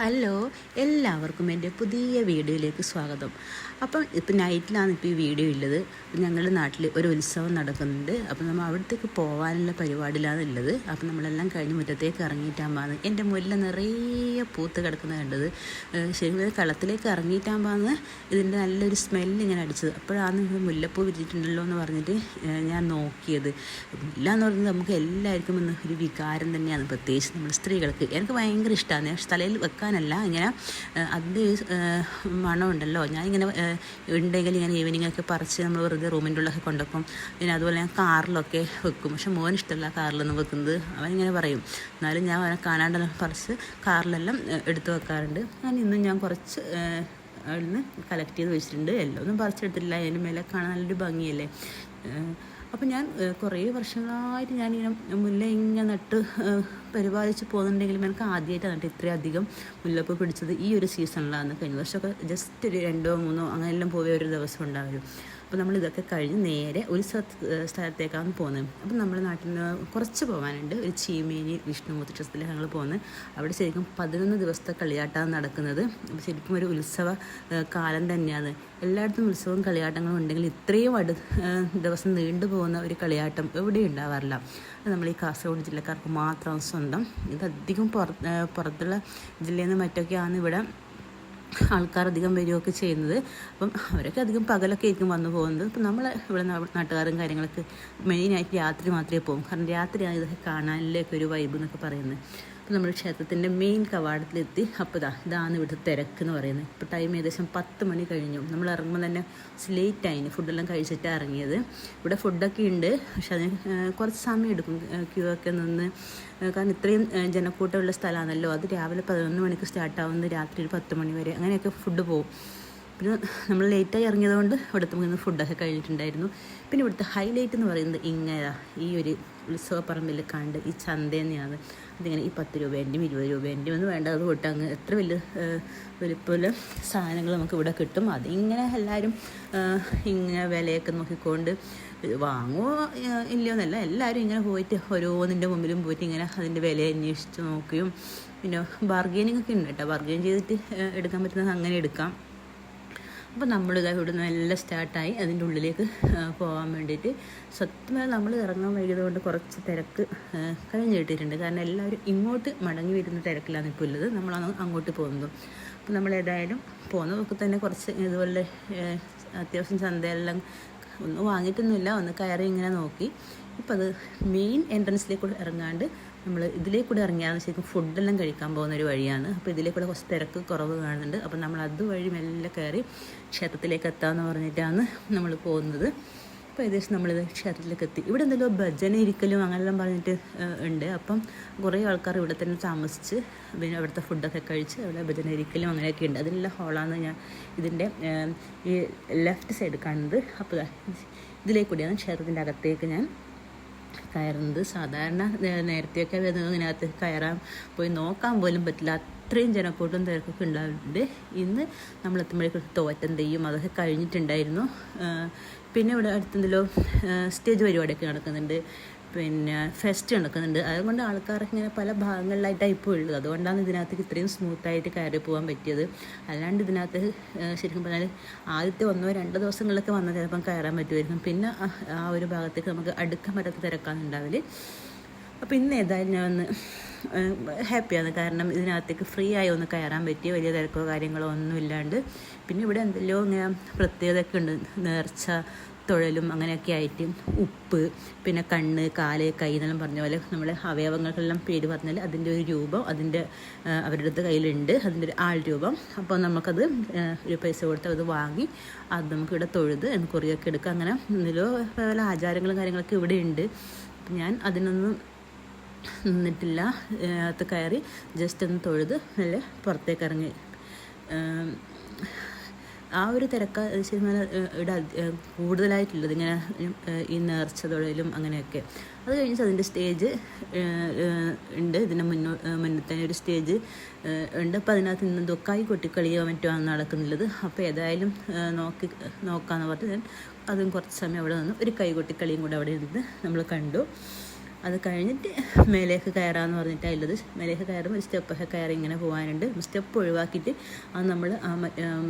Hello എല്ലാവർക്കും എന്റെ പുതിയ വീഡിയോയിലേക്ക് സ്വാഗതം. അപ്പം ഇപ്പം നൈറ്റിലാണ് ഇപ്പോൾ ഈ വീഡിയോ ഉള്ളത്. ഞങ്ങളുടെ നാട്ടിൽ ഒരു ഉത്സവം നടക്കുന്നുണ്ട്. അപ്പം നമ്മൾ അവിടത്തേക്ക് പോകാനുള്ള പരിപാടിയിലാണ് ഉള്ളത്. അപ്പം നമ്മളെല്ലാം കഴിഞ്ഞ് മുറ്റത്തേക്ക് ഇറങ്ങിയിട്ടാകുമ്പോൾ എന്റെ മുല്ല നിറയെ പൂത്ത് കിടക്കുന്ന കണ്ടത്. ശരിക്കും കളത്തിലേക്ക് ഇറങ്ങിയിട്ടാകുമ്പോൾ ഇതിന്റെ നല്ലൊരു സ്മെല്ല് ഇങ്ങനെ അടിച്ചത്. അപ്പോഴാണ് നിങ്ങൾ മുല്ലപ്പൂ വിരിച്ചിട്ടുണ്ടല്ലോ എന്ന് പറഞ്ഞിട്ട് ഞാൻ നോക്കിയത്. മുല്ല എന്ന് പറയുന്നത് നമുക്ക് എല്ലാവർക്കും ഒരു വികാരം തന്നെയാണ്. പ്രത്യേകിച്ച് നമ്മൾ സ്ത്രീകൾക്ക്. എനിക്ക് ഭയങ്കര ഇഷ്ടമാണ്. തലയിൽ തലയിൽ വെക്കാനല്ല ഇങ്ങനെ അതിന്റെ മണമുണ്ടല്ലോ. ഞാനിങ്ങനെ ഉണ്ടെങ്കിൽ ഇങ്ങനെ ഈവനിങ്ങൊക്കെ പറിച്ച് നമ്മൾ വെറുതെ റൂമിന്റെ ഉള്ളിലൊക്കെ കൊണ്ടുവെക്കും പിന്നെ അതുപോലെ ഞാൻ കാറിലൊക്കെ വെക്കും. പക്ഷെ മോൻ ഇഷ്ടമല്ല കാറിലൊന്നും വെക്കുന്നത്. അവൻ ഇങ്ങനെ പറയും. എന്നാലും ഞാൻ അവനെ കാണാണ്ടെല്ലാം പറിച്ച് കാറിലെല്ലാം എടുത്തു വെക്കാറുണ്ട്. ഞാൻ ഇന്നും ഞാൻ കുറച്ച് അവിടുന്ന് കളക്ട് ചെയ്ത് വെച്ചിട്ടുണ്ട്. എല്ലാം ഒന്നും പറിച്ചെടുത്തില്ല അതിന്റെ മേലെ കാണാൻ നല്ലൊരു ഭംഗിയല്ലേ. അപ്പം ഞാൻ കുറേ വർഷങ്ങളായിട്ട് ഞാനിങ്ങനെ മുല്ല ഇങ്ങനെ നട്ട് പരിപാലിച്ച് പോകുന്നുണ്ടെങ്കിലും എനിക്ക് ആദ്യമായിട്ടാണ് കേട്ടോ ഇത്രയധികം മുല്ലപ്പൂ പിടിച്ചത് ഈ ഒരു സീസണിലാണ്. കഴിഞ്ഞ വർഷമൊക്കെ ജസ്റ്റ് ഒരു രണ്ടോ മൂന്നോ അങ്ങനെ എല്ലാം പോയ ഒരു ദിവസം ഉണ്ടാവും അപ്പോൾ നമ്മൾ ഇതൊക്കെ കഴിഞ്ഞ് നേരെ ഒരു സ്ഥലത്തേക്കാണ് പോകുന്നത്. അപ്പം നമ്മുടെ നാട്ടിൽ നിന്ന് കുറച്ച് പോകാനുണ്ട് ഒരു ചീമേനി വിഷ്ണുമൂർത്തി ക്ഷേത്രത്തിലേക്ക് ഞങ്ങൾ പോകുന്നത്. അവിടെ ശരിക്കും പതിനൊന്ന് ദിവസത്തെ കളിയാട്ടമാണ് നടക്കുന്നത്. അപ്പോൾ ശരിക്കും ഒരു ഉത്സവ കാലം തന്നെയാണ്. എല്ലായിടത്തും ഉത്സവവും കളിയാട്ടങ്ങളും ഉണ്ടെങ്കിൽ ഇത്രയും അടു ദിവസം നീണ്ടു പോകുന്ന ഒരു കളിയാട്ടം എവിടെയും ഉണ്ടാവാറില്ല. നമ്മൾ ഈ കാസർഗോഡ് ജില്ലക്കാർക്ക് മാത്രം സ്വന്തം. ഇതധികം പുറ പുറത്തുള്ള ജില്ലയിൽ നിന്ന് മറ്റൊക്കെയാണ് ഇവിടെ ആൾക്കാർ അധികം വരികയൊക്കെ ചെയ്യുന്നത്. അപ്പം അവരൊക്കെ അധികം പകലൊക്കെ ആയിരിക്കും വന്നു പോകുന്നത്. അപ്പം നമ്മൾ ഇവിടെ നാട്ടുകാരും കാര്യങ്ങളൊക്കെ മെയിനായിട്ട് രാത്രി മാത്രമേ പോകും. കാരണം രാത്രിയാണ് ഇതൊക്കെ കാണാനിലേക്ക് ഒരു വൈബ് എന്നൊക്കെ പറയുന്നത്. അപ്പം നമ്മൾ ക്ഷേത്രത്തിന്റെ മെയിൻ കവാടത്തിലെത്തി. അപ്പോൾ ഇതാ ഇതാണ് ഇവിടുത്തെ തിരക്ക് എന്ന് പറയുന്നത്. ഇപ്പോൾ ടൈം ഏകദേശം പത്ത് മണി കഴിഞ്ഞു. നമ്മൾ ഇറങ്ങുമ്പോൾ തന്നെ ലേറ്റ് ആയിന്. ഫുഡെല്ലാം കഴിച്ചിട്ട് ഇറങ്ങിയത്. ഇവിടെ ഫുഡൊക്കെ ഉണ്ട്. പക്ഷെ അതിന് കുറച്ച് സമയം എടുക്കും ക്യൂ ഒക്കെ നിന്ന്. കാരണം ഇത്രയും ജനക്കൂട്ടമുള്ള സ്ഥലമാണല്ലോ അത് രാവിലെ പതിനൊന്ന് മണിക്ക് സ്റ്റാർട്ട് ആവുന്നത് രാത്രി ഒരു പത്ത് മണി വരെ. അങ്ങനെയൊക്കെ ഫുഡ് പോകും പിന്നെ നമ്മൾ ലേറ്റായി ഇറങ്ങിയതുകൊണ്ട് ഇവിടുത്തെ നിന്ന് ഫുഡൊക്കെ കഴിഞ്ഞിട്ടുണ്ടായിരുന്നു. പിന്നെ ഇവിടുത്തെ ഹൈലൈറ്റ് എന്ന് പറയുന്നത് ഇങ്ങനെ ഈ ഒരു ഉത്സവപ്പറമ്പിൽ കണ്ട് ഈ ചന്ത തന്നെയാണ്. അതിങ്ങനെ ഈ പത്ത് രൂപേന്റെയും ഇരുപത് രൂപേന്റെയും ഒന്നും വേണ്ട അത് തൊട്ട് അങ്ങ് എത്ര വലിയ വലിപ്പമുള്ള സാധനങ്ങൾ നമുക്ക് ഇവിടെ കിട്ടും. അതിങ്ങനെ എല്ലാവരും ഇങ്ങനെ വിലയൊക്കെ നോക്കിക്കൊണ്ട് വാങ്ങുമോ ഇല്ലയോന്നല്ല എല്ലാവരും ഇങ്ങനെ പോയിട്ട് ഓരോന്നിന്റെ മുമ്പിലും പോയിട്ട് ഇങ്ങനെ അതിന്റെ വില അന്വേഷിച്ച് നോക്കുകയും പിന്നെ ബാർഗെയിനിങ് ഒക്കെ ഉണ്ട് കേട്ടോ. ബാർഗെയിൻ ചെയ്തിട്ട് എടുക്കാൻ പറ്റുന്നത് അങ്ങനെ എടുക്കാം. അപ്പോൾ നമ്മൾ നമ്മളിതാ ഇവിടുന്ന് എല്ലാം സ്റ്റാർട്ടായി അതിന്റെ ഉള്ളിലേക്ക് പോകാൻ വേണ്ടിയിട്ട്. സത്യമായി നമ്മൾ ഇറങ്ങാൻ വൈകിയത് കൊണ്ട് കുറച്ച് തിരക്ക് കഴിഞ്ഞ് കിട്ടിയിട്ടുണ്ട്. കാരണം എല്ലാവരും ഇങ്ങോട്ട് മടങ്ങി വരുന്ന തിരക്കിലാണ് ഇപ്പോൾ ഉള്ളത് നമ്മളാണ് അങ്ങോട്ട് പോകുന്നത്. അപ്പോൾ നമ്മൾ ഏതായാലും പോകുന്നതൊക്കെ തന്നെ കുറച്ച് ഇതുപോലെ അത്യാവശ്യം ചന്തയെല്ലാം ഒന്നും വാങ്ങിയിട്ടൊന്നുമില്ല. ഒന്ന് കയറി ഇങ്ങനെ നോക്കി. ഇപ്പം അത് മെയിൻ എൻട്രൻസിലേക്ക് ഇറങ്ങാണ്ട് നമ്മൾ ഇതിലേ കൂടെ ഇറങ്ങിയാണ് ശരിക്കും ഫുഡെല്ലാം കഴിക്കാൻ പോകുന്ന ഒരു വഴിയാണ്. അപ്പോൾ ഇതിലേ കൂടെ കുറച്ച് തിരക്ക് കുറവ് കാണുന്നുണ്ട്. അപ്പോൾ നമ്മൾ അതുവഴി മെല്ലെ കയറി ക്ഷേത്രത്തിലേക്ക് എത്താമെന്ന് പറഞ്ഞിട്ടാണ് നമ്മൾ പോകുന്നത്. അപ്പോൾ ഏകദേശം നമ്മളിത് ക്ഷേത്രത്തിലേക്ക് എത്തി. ഇവിടെ എന്തെല്ലോ ഭജന ഇരിക്കലും അങ്ങനെല്ലാം പറഞ്ഞിട്ട് ഉണ്ട്. അപ്പം കുറേ ആൾക്കാർ ഇവിടെ തന്നെ താമസിച്ച് പിന്നെ അവിടുത്തെ ഫുഡൊക്കെ കഴിച്ച് അവിടെ ഭജന ഇരിക്കലും അങ്ങനെയൊക്കെ ഉണ്ട്. അതിനുള്ള ഹോളാണ് ഞാൻ ഇതിന്റെ ഈ ലെഫ്റ്റ് സൈഡ് കാണുന്നത്. അപ്പോൾ ഇതിലേക്കൂടിയാണ് ഇതിലേക്ക് കൂടിയാണ് ക്ഷേത്രത്തിന്റെ അകത്തേക്ക് ഞാൻ കയറുന്നത്. സാധാരണ നേരത്തെയൊക്കെ ഇതിനകത്ത് കയറാൻ പോയി നോക്കാൻ പോലും പറ്റില്ല. അത്രയും ജനക്കൂട്ടം തിരക്കൊക്കെ ഉണ്ടാവുന്നുണ്ട് ഇന്ന് നമ്മൾ എത്തുമ്പോഴേക്കും തോറ്റം തെയ്യും അതൊക്കെ കഴിഞ്ഞിട്ടുണ്ടായിരുന്നു. പിന്നെ ഇവിടെ അടുത്തെന്തെങ്കിലും സ്റ്റേജ് പരിപാടിയൊക്കെ നടക്കുന്നുണ്ട്. പിന്നെ ഫെസ്റ്റ് നടക്കുന്നുണ്ട്. അതുകൊണ്ട് ആൾക്കാർ ഇങ്ങനെ പല ഭാഗങ്ങളിലായിട്ടാണ് ഇപ്പോൾ ഉള്ളത്. അതുകൊണ്ടാണ് ഇതിനകത്തേക്ക് ഇത്രയും സ്മൂത്തായിട്ട് കയറി പോകാൻ പറ്റിയത്. അല്ലാണ്ട് ഇതിനകത്ത് ശരിക്കും പറഞ്ഞാൽ ആദ്യത്തെ ഒന്നോ രണ്ടോ ദിവസങ്ങളിലൊക്കെ വന്നാൽ ചിലപ്പം കയറാൻ പറ്റുമായിരുന്നു പിന്നെ ആ- ഒരു ഭാഗത്തേക്ക് നമുക്ക് അടുക്കാൻ പറ്റാത്ത തിരക്കാണ് ഉണ്ടാവൽ അപ്പോൾ ഇന്ന് ഏതായാലും ഞാൻ ഒന്ന് ഹാപ്പിയാണ് കാരണം ഇതിനകത്തേക്ക് ഫ്രീ ആയി ഒന്ന് കയറാൻ പറ്റിയ വലിയ തിരക്കോ കാര്യങ്ങളോ ഒന്നും ഇല്ലാണ്ട് പിന്നെ ഇവിടെ എന്തെല്ലോ ഇങ്ങനെ പ്രത്യേകതയൊക്കെ ഉണ്ട്. നേർച്ച തുഴലും അങ്ങനെയൊക്കെ ആയിട്ട് ഉപ്പ് പിന്നെ കണ്ണ് കാൽ കൈ എന്നെല്ലാം പറഞ്ഞ പോലെ നമ്മുടെ അവയവങ്ങൾക്കെല്ലാം പേര് പറഞ്ഞാൽ അതിന്റെ ഒരു രൂപം അതിന്റെ അവരുടെ അടുത്ത് കയ്യിലുണ്ട്. അതിന്റെ ഒരു ആൾ രൂപം. അപ്പോൾ നമുക്കത് ഒരു പൈസ കൊടുത്ത് അത് വാങ്ങി അത് നമുക്ക് ഇവിടെ തൊഴുത് കുറിയൊക്കെ എടുക്കുക. അങ്ങനെ എന്തെല്ലോ പല ആചാരങ്ങളും കാര്യങ്ങളൊക്കെ ഇവിടെ ഉണ്ട്. ഞാൻ അതിനൊന്നും നിന്നിട്ടില്ല. അത് കയറി ജസ്റ്റ് ഒന്ന് തൊഴുത് നല്ല പുറത്തേക്ക് ഇറങ്ങി. ആ ഒരു തിരക്ക ഏഹ്, ഇവിടെ കൂടുതലായിട്ടുള്ളത് ഇങ്ങനെ ഈ നേർച്ച തൊഴിലും അങ്ങനെയൊക്കെ. അത് കഴിഞ്ഞിട്ട് അതിന്റെ സ്റ്റേജ് ഉണ്ട്. ഇതിന്റെ മുന്നോ മുന്നത്തെ ഒരു സ്റ്റേജ് ഉണ്ട്. അപ്പോൾ അതിനകത്ത് നിന്ന് ദുഃഖമായി കൊട്ടിക്കളിയോ മറ്റോ ആണ് നടക്കുന്നുള്ളത്. അപ്പോൾ ഏതായാലും നോക്കി നോക്കാമെന്ന് പറഞ്ഞ് ഞാൻ അതും കുറച്ച് സമയം അവിടെ നിന്ന് ഒരു കൈകൊട്ടിക്കളിയും കൂടെ അവിടെ ഇരുന്ന് നമ്മൾ കണ്ടു. അത് കഴിഞ്ഞിട്ട് മേലേക്ക് കയറാമെന്ന് പറഞ്ഞിട്ടാണ് ഉള്ളത്. മേലേക്ക് കയറുമ്പോൾ സ്റ്റെപ്പൊക്കെ കയറി ഇങ്ങനെ പോകാനുണ്ട്. സ്റ്റെപ്പ് ഒഴിവാക്കിയിട്ട് ആ നമ്മൾ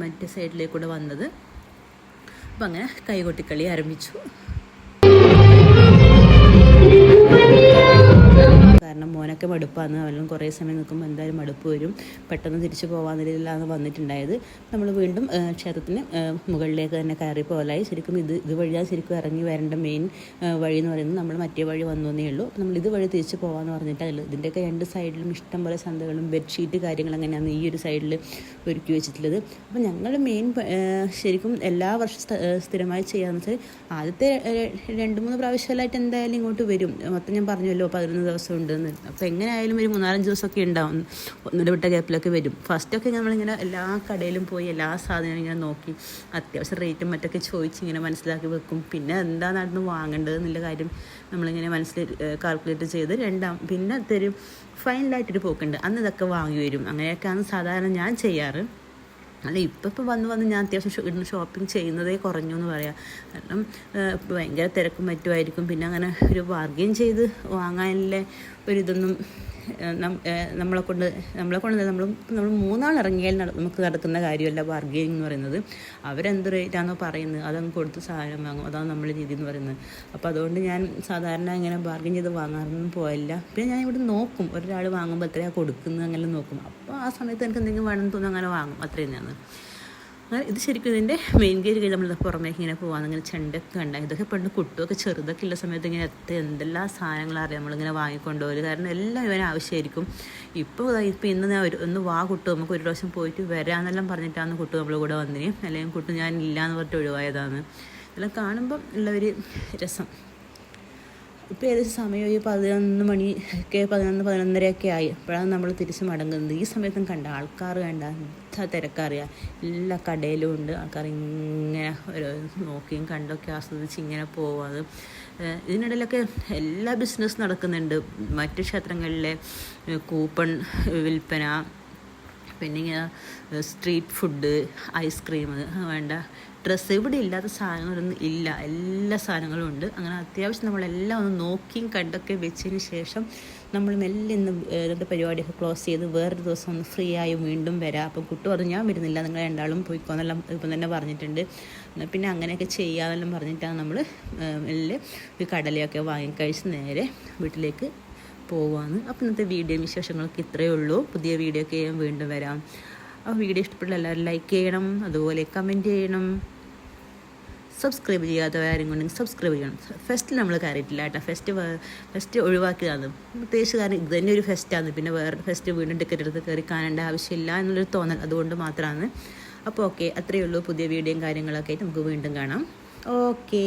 മറ്റേ സൈഡിലേക്കൂടെ വന്നത്. അപ്പം അങ്ങനെ കൈകൊട്ടിക്കളി ആരംഭിച്ചു. കാരണം മോനൊക്കെ മടുപ്പാണ് അവനും കുറേ സമയം നിൽക്കുമ്പോൾ എന്തായാലും മടുപ്പ് വരും. പെട്ടെന്ന് തിരിച്ചു രീതിയിലാണ് വന്നിട്ടുണ്ടായത്. നമ്മൾ വീണ്ടും ക്ഷേത്രത്തിന് മുകളിലേക്ക് തന്നെ കയറി പോലായി ശരിക്കും ഇത് ഇത് വഴിയാണ് ശരിക്കും ഇറങ്ങി വരേണ്ട മെയിൻ വഴി എന്ന് പറയുന്നത് നമ്മൾ മറ്റേ വഴി വന്നേ ഉള്ളൂ. അപ്പോൾ നമ്മൾ ഇത് വഴി തിരിച്ച് പോകാമെന്ന് പറഞ്ഞിട്ടല്ല ഇതിന്റെയൊക്കെ രണ്ട് സൈഡിലും ഇഷ്ടം പോലെ ചന്തകളും ബെഡ്ഷീറ്റ് കാര്യങ്ങൾ അങ്ങനെയാണ് ഈ ഒരു സൈഡിൽ ഒരുക്കി വെച്ചിട്ടുള്ളത്. അപ്പോൾ ഞങ്ങൾ മെയിൻ ശരിക്കും എല്ലാ വർഷവും സ്ഥിരമായി ചെയ്യാമെന്ന് വെച്ചാൽ ആദ്യത്തെ രണ്ട് മൂന്ന് പ്രാവശ്യമായിട്ട് എന്തായാലും ഇങ്ങോട്ട് വരും. മൊത്തം ഞാൻ പറഞ്ഞല്ലോ പതിനൊന്ന് ദിവസം ഉണ്ടെന്ന് അപ്പോൾ എങ്ങനെയായാലും ഒരു മൂന്നാലഞ്ച് ദിവസമൊക്കെ ഉണ്ടാവും. ഒന്നിടവിട്ട ഗ്യാപ്പിലൊക്കെ വരും. ഫസ്റ്റൊക്കെ നമ്മളിങ്ങനെ എല്ലാ കടയിലും പോയി എല്ലാ സാധനവും ഇങ്ങനെ നോക്കി അത്യാവശ്യം റേറ്റും മറ്റൊക്കെ ചോദിച്ച് ഇങ്ങനെ മനസ്സിലാക്കി വെക്കും. പിന്നെ എന്താ നടന്ന് വാങ്ങേണ്ടത് എന്നുള്ള കാര്യം നമ്മളിങ്ങനെ മനസ്സിൽ കാൽക്കുലേറ്റ് ചെയ്ത് രണ്ടാം പിന്നെ തരും ഫൈനലായിട്ടൊരു പോക്കുണ്ട്. അന്ന് ഇതൊക്കെ വാങ്ങി വരും. അങ്ങനെയൊക്കെയാണ് സാധാരണ ഞാൻ ചെയ്യാറ്. അല്ല ഇപ്പം ഇപ്പം വന്ന് വന്ന് ഞാൻ അത്യാവശ്യം ഇടുന്ന ഷോപ്പിംഗ് ചെയ്യുന്നതേ കുറഞ്ഞു എന്ന് പറയാം. കാരണം ഭയങ്കര തിരക്കും മറ്റുമായിരിക്കും പിന്നെ അങ്ങനെ ഒരു ബാർഗെയിൻ ചെയ്ത് വാങ്ങാനുള്ള ഒരിതൊന്നും നമ്മളെ കൊണ്ട് നമ്മളെ കൊണ്ട് നമ്മൾ നമ്മൾ മൂന്നാൾ ഇറങ്ങിയാൽ നമുക്ക് നടക്കുന്ന കാര്യമല്ല ബാർഗെയിൻ എന്ന് പറയുന്നത്. അവരെന്ത് റേറ്റാണോ പറയുന്നത് അതങ്ങ് കൊടുത്ത് സാധനം വാങ്ങും. അതാണ് നമ്മുടെ രീതി എന്ന് പറയുന്നത്. അപ്പോൾ അതുകൊണ്ട് ഞാൻ സാധാരണ ഇങ്ങനെ ബാർഗെയിൻ ചെയ്ത് വാങ്ങാറൊന്നും പോയില്ല. പിന്നെ ഞാൻ ഇവിടെ നോക്കും. ഒരാൾ വാങ്ങുമ്പോൾ എത്രയാണ് കൊടുക്കുന്നത് അങ്ങനെ നോക്കും. അപ്പോൾ ആ സമയത്ത് എനിക്ക് എന്തെങ്കിലും വേണമെന്ന് തോന്നുന്നു അങ്ങനെ വാങ്ങും. അത്രയും ഞാൻ അങ്ങനെ ഇത് ശരിക്കും ഇതിന്റെ മെയിൻ ഗേറ്റ് കഴിഞ്ഞ് നമ്മൾ പുറമേക്ക് ഇങ്ങനെ പോകാൻ ഇങ്ങനെ ചെണ്ടൊക്കെ ഉണ്ടായി ഇതൊക്കെ പണ്ട് കുട്ടുമൊക്കെ ചെറുതൊക്കെ ഉള്ള സമയത്ത് ഇങ്ങനെ എത്ര എന്തെല്ലാം സാധനങ്ങളറിയാം നമ്മളിങ്ങനെ വാങ്ങിക്കൊണ്ടുപോകൽ കാരണം എല്ലാം ഇവന് ആവശ്യമായിരിക്കും ഇപ്പോൾ ഇപ്പോൾ ഇന്ന് ഞാൻ ഒരു ഒന്ന് വാ കുട്ടു. നമുക്ക് ഒരു പ്രാവശ്യം പോയിട്ട് വരാമെന്നെല്ലാം പറഞ്ഞിട്ടാണ് കുട്ടു നമ്മൾ കൂടെ വന്നിന് അല്ലെങ്കിൽ കുട്ടു ഞാൻ ഇല്ലയെന്ന് പറഞ്ഞിട്ട് ഒഴിവായതാണ്. ഇതെല്ലാം കാണുമ്പം ഉള്ളൊരു രസം. ഇപ്പോൾ ഏകദേശം സമയം ഒരു പതിനൊന്ന് മണി ഒക്കെ പതിനൊന്ന് പതിനൊന്നരയൊക്കെ ആയി. അപ്പോഴാണ് നമ്മൾ തിരിച്ച് മടങ്ങുന്നത്. ഈ സമയത്തും കണ്ട ആൾക്കാർ കണ്ട എന്താ തിരക്കറിയാം? എല്ലാ കടയിലും ഉണ്ട്. ആൾക്കാർ ഇങ്ങനെ ഓരോ നോക്കിയും കണ്ടൊക്കെ ആസ്വദിച്ച് ഇങ്ങനെ പോവാത് ഇതിനിടയിലൊക്കെ എല്ലാ ബിസിനസ് നടക്കുന്നുണ്ട്. മറ്റു ക്ഷേത്രങ്ങളിലെ കൂപ്പൺ വിൽപ്പന പിന്നെ ഇങ്ങനെ സ്ട്രീറ്റ് ഫുഡ് ഐസ്ക്രീം വേണ്ട. ഡ്രസ്സ് ഇവിടെ ഇല്ലാത്ത സാധനങ്ങളൊന്നും ഇല്ല. എല്ലാ സാധനങ്ങളും ഉണ്ട്. അങ്ങനെ അത്യാവശ്യം നമ്മളെല്ലാം ഒന്ന് നോക്കിയും കണ്ടൊക്കെ വെച്ചതിന് ശേഷം നമ്മൾ മെല്ലെ ഇന്ന് ഇന്നത്തെ പരിപാടിയൊക്കെ ക്ലോസ് ചെയ്ത് വേറൊരു ദിവസം ഒന്ന് ഫ്രീ ആയി വീണ്ടും വരാം. അപ്പം കുട്ടി പറഞ്ഞു ഞാൻ വരുന്നില്ല. നിങ്ങൾ രണ്ടാളും പോയിക്കോന്നെല്ലാം ഇപ്പം തന്നെ പറഞ്ഞിട്ടുണ്ട്. പിന്നെ അങ്ങനെയൊക്കെ ചെയ്യാമെന്നെല്ലാം പറഞ്ഞിട്ടാണ് നമ്മൾ മെല്ലെ ഈ കടലയൊക്കെ വാങ്ങിക്കഴിച്ച് നേരെ വീട്ടിലേക്ക് പോവാന്ന്. അപ്പം ഇന്നത്തെ വീഡിയോ വിശേഷങ്ങളൊക്കെ ഇത്രയേ ഉള്ളൂ. പുതിയ വീഡിയോ ഒക്കെ ഞാൻ വീണ്ടും വരാം. ആ വീഡിയോ ഇഷ്ടപ്പെട്ട എല്ലാവരും ലൈക്ക് ചെയ്യണം. അതുപോലെ കമന്റ് ചെയ്യണം. സബ്സ്ക്രൈബ് ചെയ്യാത്തവരും കൊണ്ടെങ്കിൽ സബ്സ്ക്രൈബ് ചെയ്യണം. ഫെസ്റ്റ് നമ്മൾ കയറിയിട്ടില്ല കേട്ടോ. ഫെസ്റ്റ് ഫെസ്റ്റ് ഒഴിവാക്കിയതാണ്. പ്രത്യേകിച്ച് കാരണം ഇത് തന്നെ ഒരു ഫെസ്റ്റാണ് പിന്നെ വേറെ ഫെസ്റ്റ് വീണ്ടും ടിക്കറ്റ് എടുത്ത് കയറി കാണേണ്ട ആവശ്യമില്ല എന്നുള്ളൊരു തോന്നൽ അതുകൊണ്ട് മാത്രമാണ് അപ്പോൾ ഓക്കെ അത്രയേ ഉള്ളൂ. പുതിയ വീഡിയോയും കാര്യങ്ങളൊക്കെ നമുക്ക് വീണ്ടും കാണാം. ഓക്കേ